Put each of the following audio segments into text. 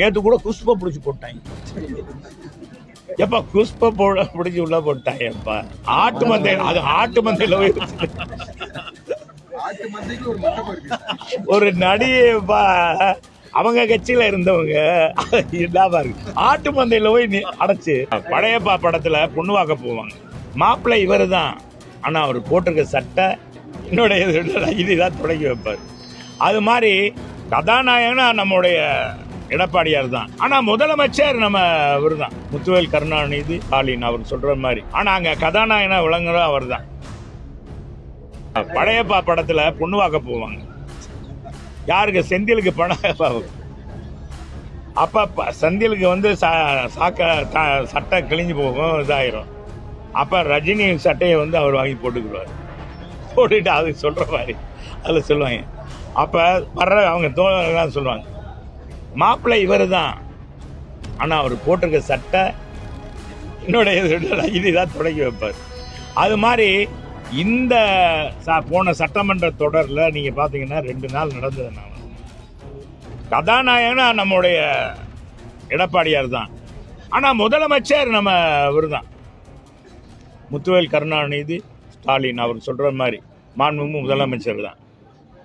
நேத்து கூட குஷ்ப பிடிச்சி போட்டாங்க. எப்பா குஷ்ப போட பிடிச்சி உள்ள போட்டாங்க எப்பா. ஆட்டு மந்தை அது ஆட்டு மந்தையில போய் ஒரு நடிகைப்பா அவங்க கட்சியில இருந்தவங்க இல்லாம இருக்கு ஆட்டு மந்தையில போய் அடைச்சு படையப்பா படத்துல பொண்ணு வாக்க போவாங்க. மாப்பிள்ளை இவரு தான் ஆனா அவர் போட்டிருக்க சட்டை என்னுடைய இதுதான் தொடங்கி வைப்பார். அது மாதிரி கதாநாயகனா நம்முடைய எடப்பாடியார் தான். ஆனா முதலமைச்சர் நம்ம அவர் தான் முத்துவேல் கருணாநிதி ஸ்டாலின் அவர் சொல்ற மாதிரி. ஆனா அங்க கதாநாயகனா விளங்குறோம் அவர் தான் படையப்பா படத்துல பொண்ணுவாக்க போவாங்க. யாருக்கு? செந்திலுக்கு பணம் அப்ப செந்திலுக்கு வந்து சா- சாக்க சட்டை கிழிஞ்சு போகும் இதாயிரும். அப்ப ரஜினி சட்டையை வந்து அவர் வாங்கி போட்டுக்குருவார் போட்டுட்டு அது சொல்ற மாதிரி. அதில் சொல்லுவாங்க. அப்ப வர்ற அவங்க தோழர்கள்லாம் சொல்லுவாங்க. மாப்பிள்ளை இவர் தான் ஆனால் அவர் போட்டிருக்க சட்டை என்னுடைய இதுதான் தொடங்கி வைப்பார். அது மாதிரி இந்த ச- போன சட்டமன்ற தொடரில் நீங்கள் பார்த்தீங்கன்னா ரெண்டு நாள் நடந்தது நான் கதாநாயகனா நம்முடைய எடப்பாடியார் தான் ஆனால் முதலமைச்சர் நம்ம இவர் தான் முத்துவேல் கருணாநிதி ஸ்டாலின் அவர் சொல்கிற மாதிரி மாண்புமிகு முதலமைச்சர் தான்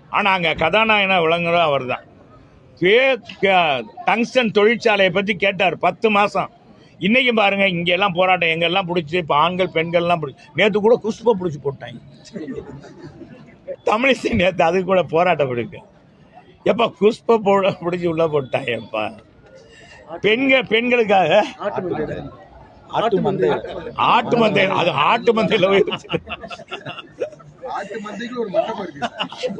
ஆனால் அங்கே கதாநாயகனாக விளங்குற அவர் தான் டங்ஸ்டன் தொழிற்சாலையை பத்தி கேட்டார். பத்து மாசம். இன்னைக்கு பாருங்க இங்க எல்லாம் போராட்டம் எங்க எல்லாம் பிடிச்சி இப்ப ஆண்கள் பெண்கள் எல்லாம் பிடிச்சி நேத்து கூட குஷ்ப பிடிச்சி போட்டாங்க. தமிழிசை நேத்து அது கூட போராட்டம் இருக்கு. எப்ப குஷ்ப போட பிடிச்சி உள்ள போட்டாங்க எப்பா பெண்கள் பெண்களுக்காக. ஆட்டு மந்தை. ஆட்டு மந்தை அது ஆட்டு மந்தையில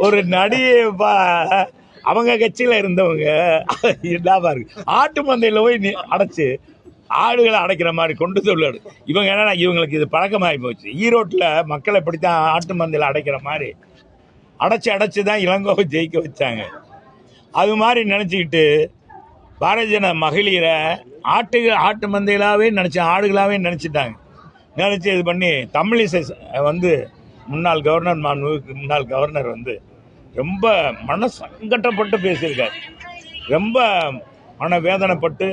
ஒரு நடிகைப்பா அவங்க கட்சியில் இருந்தவங்க இதாக இருக்கு ஆட்டு மந்தையில் போய் நீ அடைச்சு ஆடுகளை அடைக்கிற மாதிரி கொண்டு சொல்லாடு இவங்க என்னன்னா இவங்களுக்கு இது பழக்கமாகி போச்சு. ஈரோட்டில் மக்களை இப்படித்தான் ஆட்டு மந்தையில் அடைக்கிற மாதிரி அடைச்சி அடைச்சி தான் இளங்கோவை ஜெயிக்க வச்சாங்க. அது மாதிரி நினச்சிக்கிட்டு பாரதிய ஜனதா மகளிரை ஆட்டுகள் ஆட்டு மந்தைகளாகவே நினச்சி ஆடுகளாகவே நினச்சிட்டாங்க. நினச்சி இது பண்ணி தமிழிசை வந்து முன்னாள் கவர்னர் மாண்புக்கு முன்னாள் கவர்னர் வந்து ரொம்ப மன சங்கடப்பட்டு ரொம்ப மன வேதனைப்பட்டு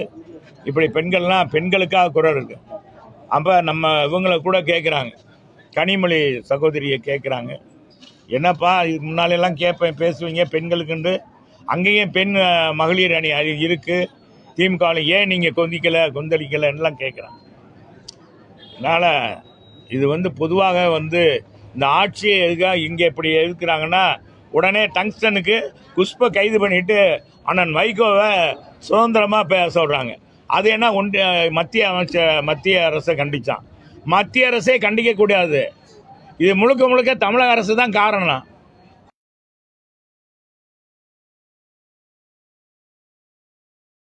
இப்படி பெண்கள்லாம் பெண்களுக்காக குரல் இருக்கு. அப்போ நம்ம இவங்களை கூட கேட்குறாங்க கனிமொழி சகோதரியை கேட்குறாங்க என்னப்பா இதுக்கு முன்னாலெல்லாம் கேட்பேன் பேசுவீங்க பெண்களுக்குண்டு. அங்கேயும் பெண் மகளிர் அணி அது இருக்குது திமுக ஏன் நீங்கள் கொந்திக்கலை கொந்தளிக்கலைன்னெலாம் கேட்குறாங்க அதனால் இது வந்து பொதுவாக வந்து இந்த ஆட்சியை எதுக்காக இங்கே இப்படி இருக்கிறாங்கன்னா உடனே டங்ஸ்டனுக்கு குஷ்பை கைது பண்ணிட்டு அண்ணன் வைகோவை சுதந்திரமாக பே சொல்கிறாங்க அது என்ன ஒன்றிய மத்திய அமைச்சர் மத்திய அரசை கண்டிச்சான். மத்திய அரசே கண்டிக்கக்கூடாது இது முழுக்க முழுக்க தமிழக அரசு தான் காரணம்.